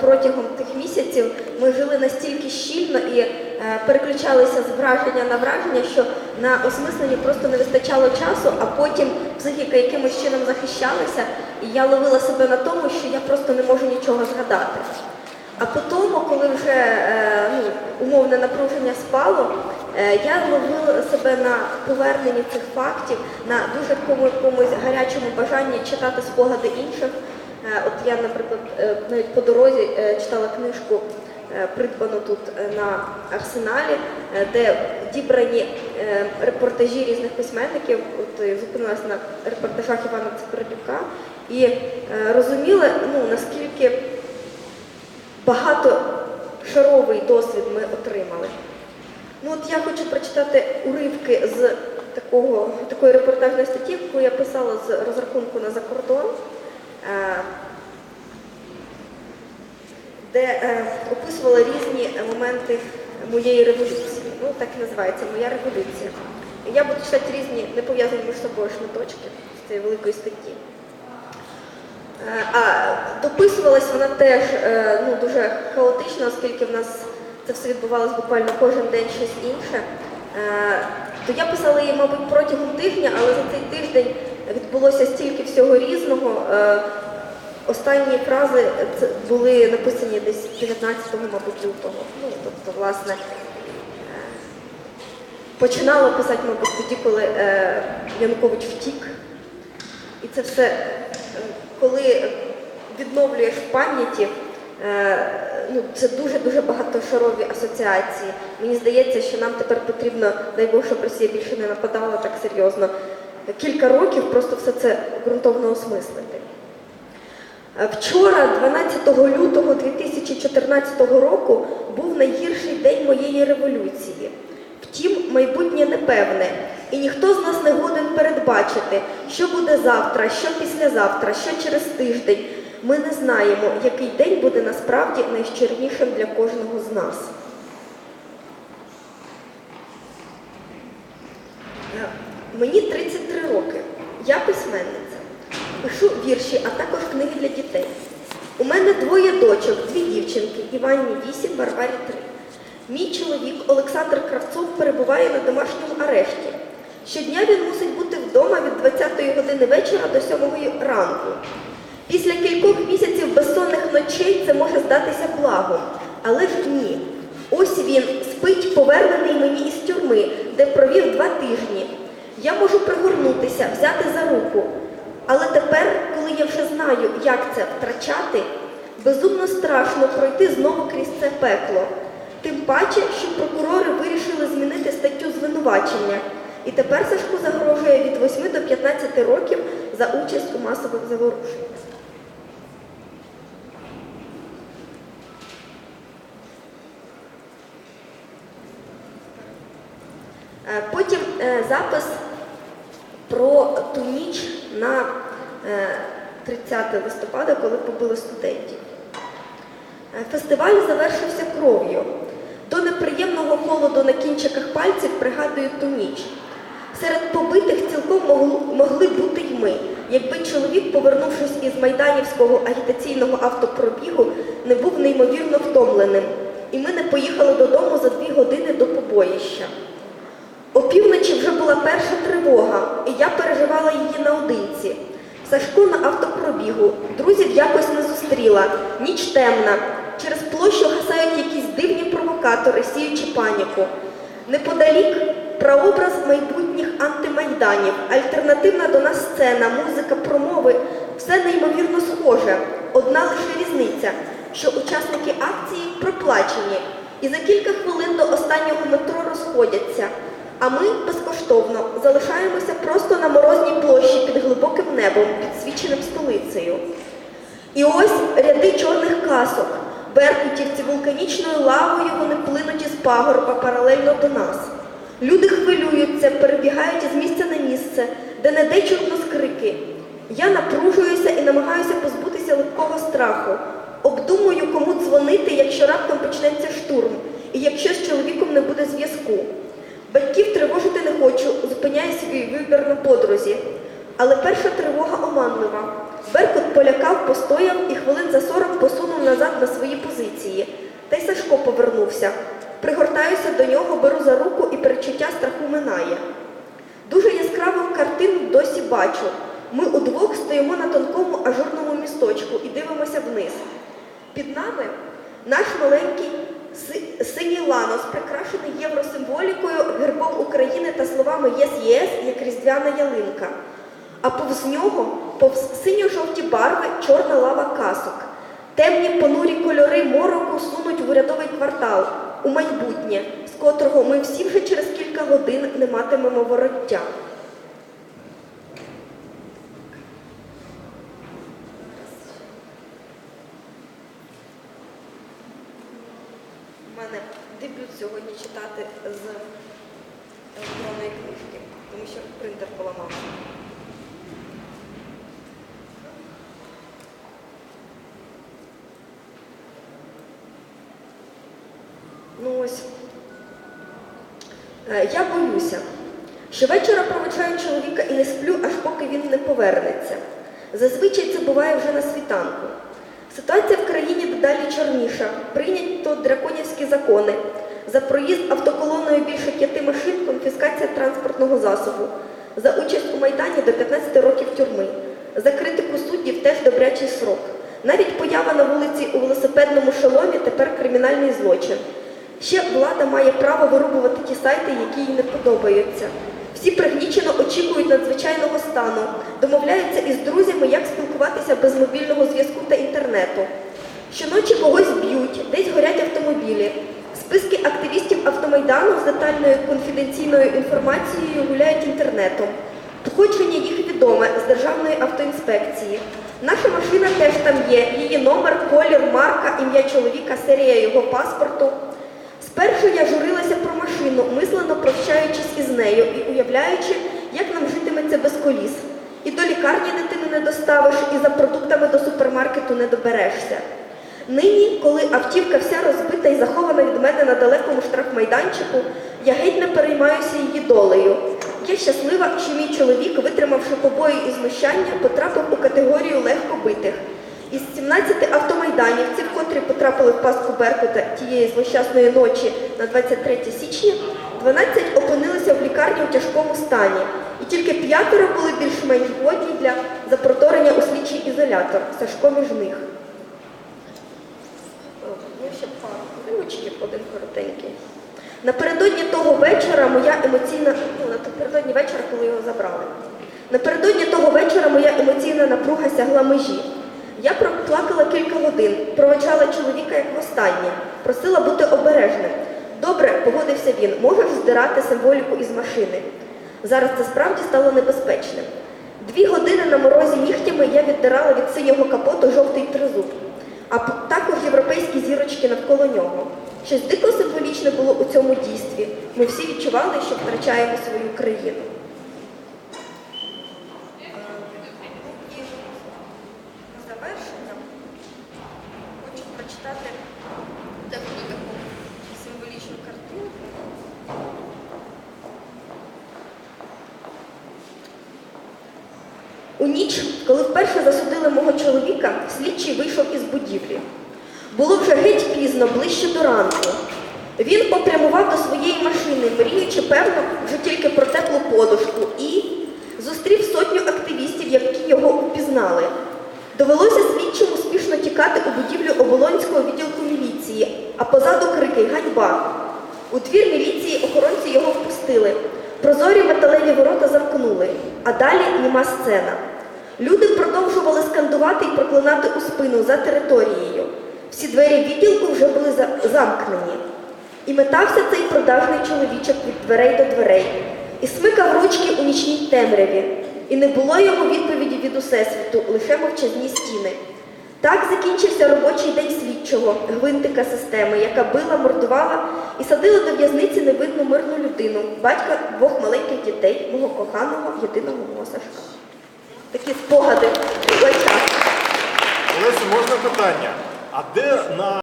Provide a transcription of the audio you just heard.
Протягом тих місяців ми жили настільки щільно і е, переключалися з враження на враження, що на осмисленні просто не вистачало часу, а потім психіка якимось чином захищалася, і я ловила себе на тому, що я просто не можу нічого згадати. А потім, коли вже е, ну, умовне напруження спало, е, я ловила себе на поверненні цих фактів, на дуже якомусь гарячому бажанні читати спогади інших. Е, От я, наприклад, е, навіть по дорозі е, читала книжку, придбану тут на арсеналі, де дібрані репортажі різних письменників. От зупинилася на репортажах Івана Цикордюка і розуміла, ну наскільки багато шаровий досвід ми отримали. Ну от я хочу прочитати уривки з такого, такої репортажної статті, яку я писала з розрахунку на закордон, де е, описувала різні моменти моєї революції. Ну, так і називається Моя революція. Я буду читати різні не пов'язані між собою шматочки з цієї великої статті. Е, А дописувалась вона теж е, ну, дуже хаотично, оскільки в нас це все відбувалося буквально кожен день щось інше. Е, То я писала її, мабуть, протягом тижня, але за цей тиждень відбулося стільки всього різного. Е, Останні фрази були написані десь 19-го, мабуть, лютого. Ну, тобто, власне, е, починала писати, мабуть, тоді, коли е, Янукович втік. І це все, е, коли відновлюєш пам'яті, е, ну, це дуже-дуже багатошарові асоціації. Мені здається, що нам тепер потрібно, дай Бог, щоб Росія більше не нападала так серйозно. Кілька років просто все це ґрунтовно осмислити. Е, Вчора, 12 лютого 2014 року, був найгірший день моєї революції. Втім, майбутнє непевне, і ніхто з нас не годен передбачити, що буде завтра, що післязавтра, що через тиждень. Ми не знаємо, який день буде насправді найщирнішим для кожного з нас. Е, Мені 33 роки. Я письменниця. Пишу вірші, а також книги для дітей. У мене двоє дочок, дві дівчинки, Іванні 8, Варварі 3. Мій чоловік Олександр Кравцов перебуває на домашньому арешті. Щодня він мусить бути вдома від 20-ї години вечора до 7-ї ранку. Після кількох місяців безсонних ночей це може здатися благом, але ж ні. Ось він спить, повернений мені із тюрми, де провів два тижні. Я можу пригорнутися, взяти за руку. Але тепер, коли я вже знаю, як це втрачати, безумно страшно пройти знову крізь це пекло. Тим паче, що прокурори вирішили змінити статтю звинувачення. І тепер Сашку загрожує від 8 до 15 років за участь у масових заворушеннях. Е, Потім е, запис про ту ніч на е, 30 листопада, коли побили студентів. Е, Фестиваль завершився кров'ю. До неприємного холоду на кінчиках пальців пригадую ту ніч. Серед побитих цілком могли бути й ми, якби чоловік, повернувшись із майданівського агітаційного автопробігу, не був неймовірно втомленим, і ми не поїхали додому за дві години до побоїща. Опівночі вже була перша тривога, і я переживала її наодинці. Сашко на автопробігу, друзів якось не зустріла, ніч темна. Через площу гасають якісь дивні провокатори, сіючи паніку. Неподалік прообраз майбутніх антимайданів, альтернативна до нас сцена, музика, промови все неймовірно схоже. Одна лише різниця, що учасники акції проплачені, і за кілька хвилин до останнього метро розходяться. А ми безкоштовно залишаємося просто на морозній площі під глибоким небом, підсвіченим столицею. І ось ряди чорних касок. Беркутівці вулканічною лавою вони плинуть із пагорба паралельно до нас. Люди хвилюються, перебігають із місця на місце, де не де чутно скрики. Я напружуюся і намагаюся позбутися липкого страху. Обдумую, кому дзвонити, якщо раптом почнеться штурм, і якщо з чоловіком не буде зв'язку. Батьків тривожити не хочу, зупиняю свій вибір на подрузі. Але перша тривога оманлива. Беркут полякав, постояв і хвилин за 40 посунув назад на свої позиції. Та й Сашко повернувся. Пригортаюся до нього, беру за руку і перечуття страху минає. Дуже яскраву картину досі бачу. Ми удвох стоїмо на тонкому ажурному місточку і дивимося вниз. Під нами наш маленький синій ланос, прикрашений євросимволікою, гербом України та словами ЄС ЄС як різдвяна ялинка. А повз нього, повз синьо-жовті барви, чорна лава касок. Темні понурі кольори мороку сунуть в урядовий квартал у майбутнє, з котрого ми всі вже через кілька годин не матимемо вороття. У мене дебют сьогодні читати з електронної книжки, тому що принтер поламався. Ну ось. Е, Я боюся. Щовечора проведжаю чоловіка і не сплю, аж поки він не повернеться. Зазвичай це буває вже на світанку. Ситуація в країні дедалі чорніша. Прийнято драконівські закони. За проїзд автоколоною більше п'яти машин конфіскація транспортного засобу. За участь у Майдані до 15 років тюрми. За критику суддів теж добрячий срок. Навіть поява на вулиці у велосипедному шоломі тепер кримінальний злочин. Ще влада має право вирубувати ті сайти, які їй не подобаються. Всі пригнічено очікують надзвичайного стану, домовляються із друзями, як спілкуватися без мобільного зв'язку інтернету. Щоночі когось б'ють, десь горять автомобілі. Списки активістів автомайдану з детальною конфіденційною інформацією гуляють інтернетом. Походження їх відоме з Державної автоінспекції. Наша машина теж там є. Її номер, колір, марка, ім'я чоловіка, серія його паспорту. Спершу я журилася про машину, мислено прощаючись із нею і уявляючи, як нам житиметься без коліс. І до лікарні дитину не доставиш, і за продуктами до супермаркету не доберешся. Нині, коли автівка вся розбита і захована від мене на далекому штрафмайданчику, я геть не переймаюся її долею. Я щаслива, що мій чоловік, витримавши побої і знущання, потрапив у категорію легкобитих. Із 17 автомайданівців, котрі потрапили в пастку Беркута тієї злощасної ночі на 23 січня, 12 опинилися в лікарні у тяжкому стані, тільки п'ятеро були більш-менш годні для запроторення у слідчий ізолятор. Сашко між них. Ну, ще пару римочків, один коротенький. Напередодні того вечора моя емоційна, ну, напередодні вечора, коли його забрали. Напередодні того вечора моя емоційна напруга сягла межі. Я проплакала кілька годин, проведжала чоловіка як востаннє, просила бути обережним. Добре, погодився він, можеш здирати символіку із машини. Зараз це справді стало небезпечним. Дві години на морозі нігтями я віддирала від синього капоту жовтий тризуб, а також європейські зірочки навколо нього. Щось дико символічне було у цьому дійстві. Ми всі відчували, що втрачаємо свою країну. І на завершення хочу прочитати таку таку символічну картинку. У ніч, коли вперше засудили мого чоловіка, слідчий вийшов із будівлі. Було вже геть пізно, ближче до ранку. Він попрямував до своєї машини, мріючи, певно, вже тільки про теплу подушку, і зустрів сотню активістів, які його упізнали. Довелося слідчим успішно тікати у будівлю оболонського відділку міліції, а позаду крики ганьба. У двір міліції охоронці його впустили. Прозорі металеві ворота замкнули, а далі німа сцена. Люди продовжували скандувати і проклинати у спину за територією. Всі двері відділку вже були замкнені. І метався цей продажний чоловічок від дверей до дверей, і смикав ручки у нічній темряві. І не було йому відповіді від усесвіту, лише мовчазні стіни. Так закінчився робочий день слідчого, гвинтика системи, яка била, мордувала і садила до в'язниці невидну мирну людину, батька двох маленьких дітей, мого коханого, єдиного мого Сашка. Такі спогади. Олесю, можна питання? А де на